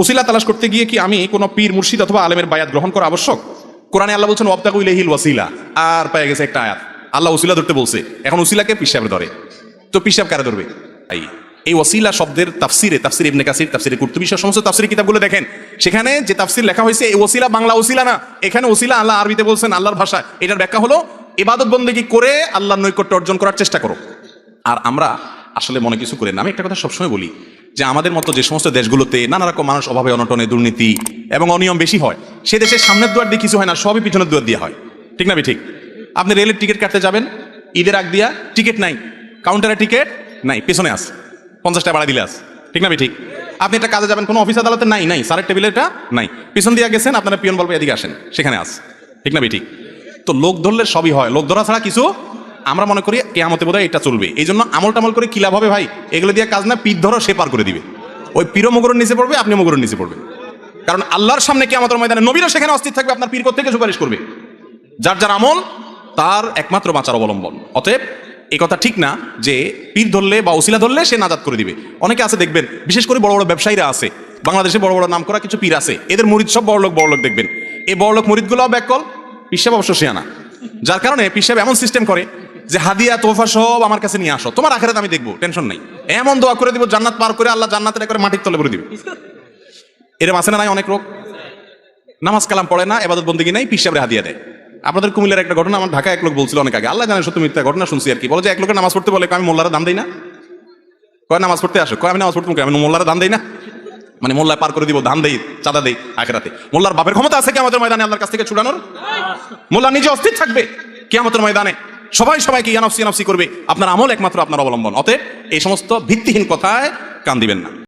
ওসিলা তালাশ করতে গিয়ে কি আমি কোনো পীর, মুর্শিদ অথবা আলেমের বায়াত গ্রহণ করা আবশ্যক? কোরআনে আল্লাহ বলছেন ওয়াবতাকু ইলাইহিল ওয়াসিলা আর পেয়ে গেছে একটা আয়াত। আল্লাহ ওসিলা ধরতে বলছে, এখন ওসিলাকে পিসাবে ধরে। তো পিসাব কারে ধরবে? এই এই ওসিলা শব্দের তাফসিরে, তাফসির ইবনে কাসির, তাফসিরে কুর্তুবী সমস্ত তাফসিরের কিতাবগুলো দেখেন। সেখানে যে তাফসির লেখা হয়েছে, এই ওসিলা বাংলা ওসিলা না, এখানে ওসিলা আল্লাহ আরবিতে বলছেন আল্লাহর ভাষা এটার ব্যাখ্যা হলো, ইবাদত বন্দেগী করে আল্লাহর নৈকট্য অর্জন করার চেষ্টা করো। আর আমরা আসলে মনে কিছু করি না। আমি একটা কথা সবসময় বলি যে আমাদের মতো যে সমস্ত দেশগুলোতে নানা রকম মানুষ অভাবে অনটনে দুর্নীতি এবং অনিয়ম বেশি হয়, সে দেশের সামনের দুয়ার দিয়ে কিছু হয় না, সবই পিছনের দুয়ার দিয়ে হয়। ঠিক না ঠিক। আপনি রেলের টিকিট কাটতে যাবেন, ঈদের আগ দিয়া টিকিট নাই কাউন্টারে টিকিট নাই, পেছনে আস পঞ্চাশ টাকা দিলে আস। ঠিক না ঠিক। আপনি একটা কাজে যাবেন, কোনো অফিস আদালতে নাই নাই সারের টেবিলে এটা নাই। পিছন দিয়ে গেছেন, আপনারা পিয়ন বলবে, এদিকে আসেন, সেখানে আস। ঠিক না ঠিক। তো লোক ধরলে সবই হয়, লোক ধরা ছাড়া কিছু আমরা মনে করি কেয়ামতে বোধহয় এটা চলবে। এই জন্য আমল টামল করে কি হবে ভাই? এগুলো দিয়ে কাজ না, পিঠ ধরো, সে পার করে দিবে। ওই পীরও মগরের নিচে পড়বে আপনি মগরের নিচে পড়বে কারণ আল্লাহর সামনে কেয়ামতের ময়দানে নবীরা সেখানে অস্থির থাকবে, আপনার পীর থেকে সুপারিশ করবে? যার যার আমল, তার একমাত্র বাঁচার অবলম্বন। অতএব, এই কথা ঠিক না যে পীর ধরলে বা ওসিলা ধরলে সে নাজাত করে দিবে। অনেকে আছে, দেখবেন, বিশেষ করে বড় বড় ব্যবসায়ীরা আছে। বাংলাদেশে বড় বড় নাম করা কিছু পীর আছে। এদের মুরিদ সব বড় লোক বড় লোক দেখবেন। এই বড় লোক মুরিদগুলো ব্যাকল পিসাব অবশ্য শিয়ানা। যার কারণে পিসাব এমন সিস্টেম করে যে হাদিয়া তোফা সব আমার কাছে নিয়ে আসো। তোমার আখেরাত আমি দেখব, টেনশন নাই। এমন দোয়া করে দিব, জান্নাত পার করে আল্লাহ জান্নাতের করে মাটির তলে ভরে দিবে। এরম আছে না নাই অনেক লোক নামাজ কালাম পড়ে না, এবাদত বন্দিগি নাই পিসাবরে হাদিয়া দেয়। আপনাদের কুমিল্লার একটা ঘটনা, আমার ঢাকা এক লোক বলছিল অনেক আগে। আল্লাহ জানে সত্য মিথ্যা ঘটনা শুনছি আর কি। বলে যে এক লোকের নামাজ পড়তে বলে আমি মোল্লারা দাম দেই না? কয়, নামাজ পড়তে আসো। কয়, আমি নামাজ পড়তে আমি মোল্লারা দাম দেই না? মানে মোল্লা পার করে দিব ধান দেই, চাঁদা দেই আখেরাতে। মোল্লার বাপের ক্ষমতা আছে কি আমাদের ময়দানে আল্লাহর কাছ থেকে ছুড়ানোর? মোল্লা নিজে অস্থির থাকবে কি আমাদের ময়দানে। সবাই সবাইকে ইয়ানফসি ইয়ানফসি করবে। আপনার আমল একমাত্র আপনার অবলম্বন। অতএব এই সমস্ত ভিত্তিহীন কথায় কান দিবেন না।